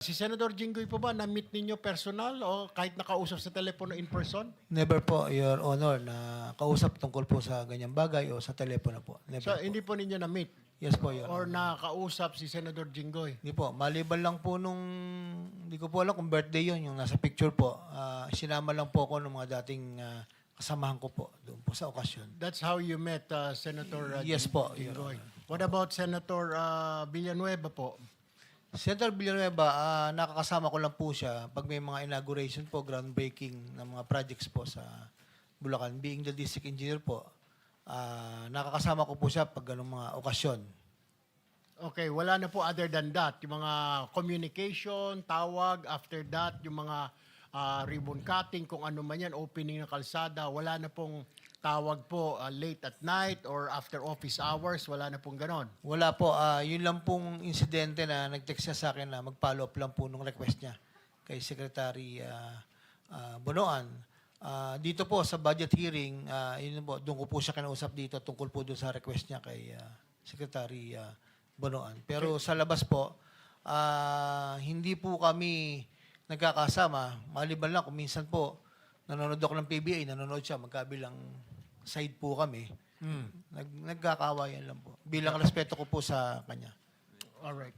Si Senator Jinggoy po ba, na-meet ninyo personal o kahit nakausap sa telepono in person? Never po, Your Honor, na kausap tungkol po sa ganyang bagay o sa telepono po. Never So, po. hindi po ninyo na-meet Yes po, Your or Honor. nakausap si Senator Jinggoy? Hindi po, maliban lang po nung, hindi ko po alam kung birthday yon yung nasa picture po. Ah, sinama lang po ako ng mga dating ah, kasamahan ko po doon po sa okasyon. That's how you met uh, Senator uh, Yes Jing- po, Your Jinggoy. What about Senator uh, Villanueva po? Senator Villanueva, ah, nakakasama ko lang po siya pag may mga inauguration po, groundbreaking ng mga projects po sa Bulacan. Being the district engineer po, ah, nakakasama ko po siya pag ganung mga okasyon. Okay, wala na po other than that. Yung mga communication, tawag, after that, yung mga uh, ribbon cutting, kung ano man yan, opening ng kalsada, wala na pong tawag po uh, late at night or after office hours, wala na pong ganon. Wala po, ah, yun lang pong insidente na nag-text siya sa akin na mag-follow up lang po nung request niya kay Secretary ah, ah, Bonoan. Ah, dito po sa budget hearing, ah, yun po, doon ko po siya kinausap dito tungkol po doon sa request niya kay ah, Secretary ah, Bonoan. Pero sa labas po, ah, hindi po kami nagkakasama. Maliban lang kung minsan po, nanonood ako ng PBA, nanonood siya, magkabilang side po kami. Nag, nagkakawayan lang po. Bilang respeto ko po sa kanya. All right.